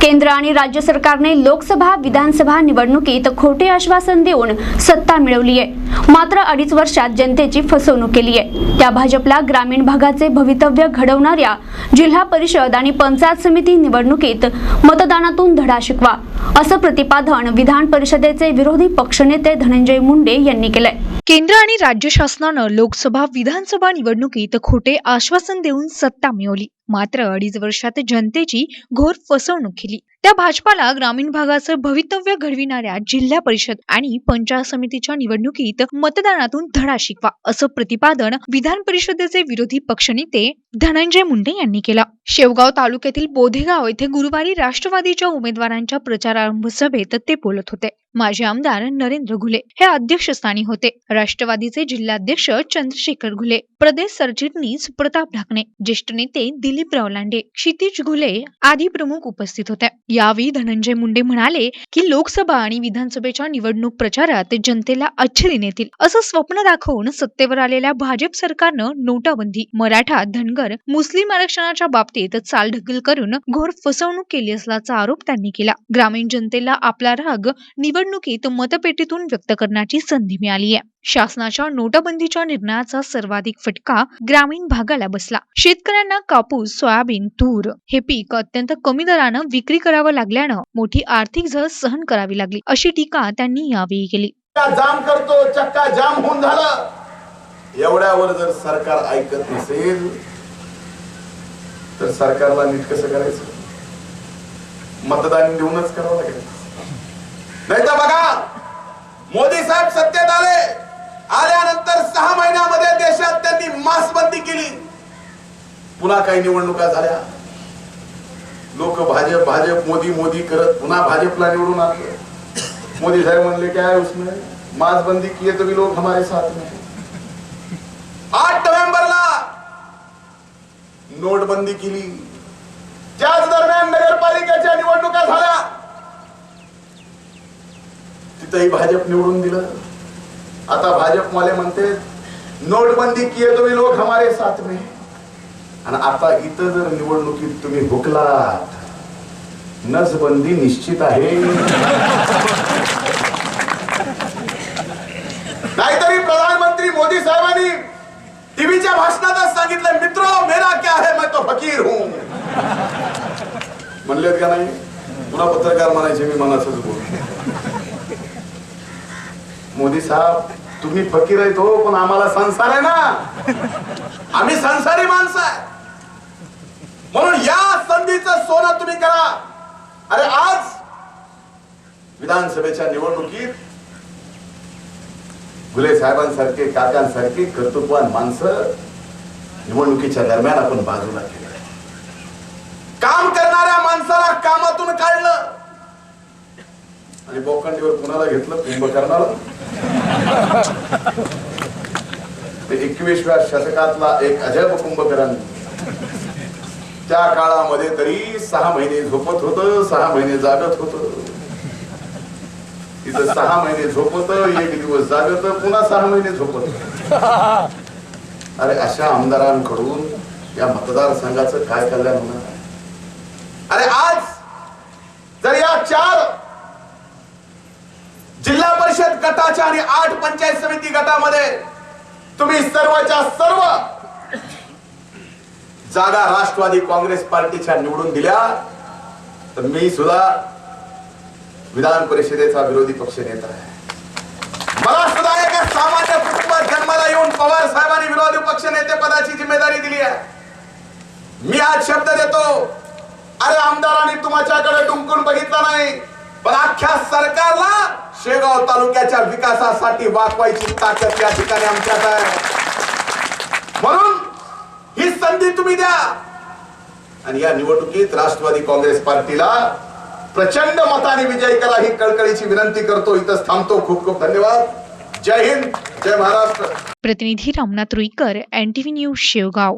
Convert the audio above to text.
केंद्र आणि राज्य सरकारने लोकसभा विधानसभा निवडणुकीत खोटे आश्वासन देऊन सत्ता मिळवली आहे. मात्र अडीच वर्षात जनतेची फसवणूक केली आहे. त्या भाजपला ग्रामीण भागाचे भवितव्य घडवणाऱ्या जिल्हा परिषद आणि पंचायत समिती निवडणुकीत मतदानातून धडा शिकवा असं प्रतिपादन विधान परिषदेचे विरोधी पक्षनेते धनंजय मुंडे यांनी केलंय. केंद्र आणि राज्य शासनानं लोकसभा विधानसभा निवडणुकीत खोटे आश्वासन देऊन सत्ता मिळवली. मात्र अडीच वर्षात जनतेची घोर फसवणूक केली. त्या भाजपाला ग्रामीण भागाचं भवितव्य घडविणाऱ्या जिल्हा परिषद आणि पंचायत समितीच्या निवडणुकीत मतदानातून धडा शिकवा असं प्रतिपादन विधान परिषदेचे विरोधी पक्षनेते धनंजय मुंडे यांनी केलं. शेवगाव तालुक्यातील बोधेगाव येथे गुरुवारी राष्ट्रवादीच्या उमेदवारांच्या प्रचारारंभ सभेत ते बोलत होते. माजी आमदार नरेंद्र घुले हे अध्यक्षस्थानी होते. राष्ट्रवादीचे जिल्हाध्यक्ष चंद्रशेखर घुले प्रदेश सरचिटणीस प्रताप ढाकणे ज्येष्ठ नेते दिलीप रावलांडे क्षितिज घुले आदी प्रमुख उपस्थित होते यावेळी धनंजय मुंडे म्हणाले की लोकसभा आणि विधानसभेच्या निवडणूक प्रचारात जनतेला अच्छे नेतील येतील असं स्वप्न दाखवून सत्तेवर आलेल्या भाजप सरकारनं नोटाबंदी मराठा धनगर मुस्लिम आरक्षणाच्या बाबतीत चालढकल करून घोर फसवणूक केली असल्याचा आरोप त्यांनी केला. ग्रामीण जनतेला आपला राग निवडणुकीत मतपेटीतून व्यक्त करण्याची संधी मिळाली आहे. शासनाच्या नोटाबंदीच्या निर्णयाचा सर्वाधिक फटका ग्रामीण भागाला बसला. शेतकऱ्यांना कापूस सोयाबीन तूर हे पीक अत्यंत कमी दरानं विक्री करावं लागल्यानं मोठी आर्थिक झळ सहन करावी लागली. अशी टीका त्यांनी यावेळी केली. जाम करतो चक्का जाम होऊन झालं. एवढ्यावर जर सरकार ऐकत नसेल तर सरकारला नीट कसं करायचं? मतदान देऊनच करावं लागेल. नाही तर बघा मोदी साहेब सत्तेत आले. आल्यानंतर सहा महिन्यामध्ये देशात त्यांनी मासबंदी केली. पुन्हा काही निवडणुका झाल्या. लोक भाजप भाजप मोदी मोदी करत पुन्हा भाजपला निवडून आणलं. मोदी साहेब म्हणले काय है उसमें? मासबंदी किए तो लोग हमारे साथ में आठ नोव्हेंबरला नोटबंदी केली. त्याच दरम्यान नगरपालिकेच्या निवडणुका झाल्या. तिथंही भाजप निवडून दिलं. आता भाजप वाले म्हणते नोटबंदी किए तुम्ही लोक हमारे साथ में. आणि आता इथं जर निवडणुकीत तुम्ही भुकलात नसबंदी निश्चित आहे. नाहीतरी प्रधानमंत्री मोदी साहेबांनी टीव्हीच्या भाषणातच सांगितलं मित्र मेरा क्या है? मैं तो फकीर हूं. म्हणलेत का नाही? पुन्हा पत्रकार म्हणायचे मी मनाच बोल मोदी साहेब तुम्ही फकीर आहेत हो पण आम्हाला संसार आहे ना. आम्ही संसारी माणसं आहे. म्हणून या संधीचं सोनं तुम्ही करा. अरे आज विधानसभेच्या निवडणुकीत गुले साहेबांसारखे काकांसारखे कर्तृत्वान माणसं निवडणुकीच्या दरम्यान आपण बाजूला केली आणि बोकांडीवर कुणाला घेतलं कुंभकर्णाला ते एकविसव्या शतकातला एक अजब कुंभकर्ण. त्या काळामध्ये तरी सहा महिने झोपत होत सहा महिने जागत होत. तिथं सहा महिने झोपत एक दिवस जागत पुन्हा सहा महिने झोपत. अरे अशा आमदारांकडून या मतदारसंघाचं काय कल्याण होणार? अरे आज जर या चार जिल्हा परिषद गटाच्या आणि आठ पंचायत समिती गटामध्ये तुम्ही सर्वच्या सर्व जागा राष्ट्रवादी काँग्रेस पार्टीच्या निवडून दिल्या. तर मी सुद्धा विधान परिषदेचा विरोधी पक्ष नेता आहे. मला सुद्धा एका सामान्य कुटुंबात जन्माला येऊन पवार साहेबांनी विरोधी पक्ष नेते पदाची जिम्मेदारी दिली आहे. मी आज शब्द देतो अरे आमदारांनी तुमच्याकडे डुंकून बघितलं नाही. पण अख्ख्या सरकारला शेगाव तालुक्याच्या विकासासाठी वाकवायची ताकद या ठिकाणी आमच्यात आहे. म्हणून ही संधी तुम्ही द्या. आणि या निवडणुकीत राष्ट्रवादी काँग्रेस पार्टीला प्रचंड मताने विजय करा ही कळकळीची विनंती करतो. इथंच थांबतो. खूप खूप धन्यवाद. जय हिंद. जय महाराष्ट्र. प्रतिनिधी रामनाथ रुईकर एन न्यूज शेवगाव.